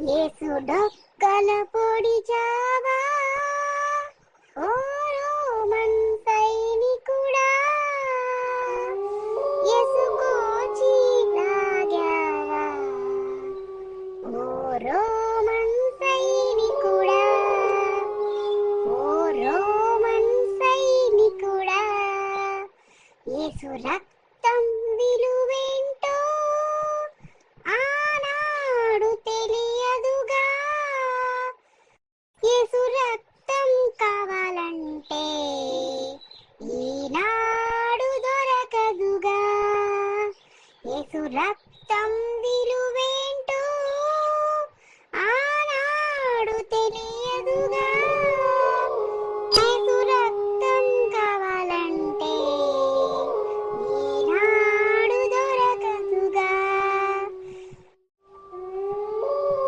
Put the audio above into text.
యేసు డొక్కల పొడి చావా? ఓ రోమన్ సైనికుడా యేసు గోచి లాగావా ఓ రోమన్ సైనికుడా ఓ రోమన్ సైనికుడా యేసు రక్తం విలువే ఏనాడు దొరకదుగా. యేసు రక్తం విలువేంటో ఆనాడు తెలియదుగా.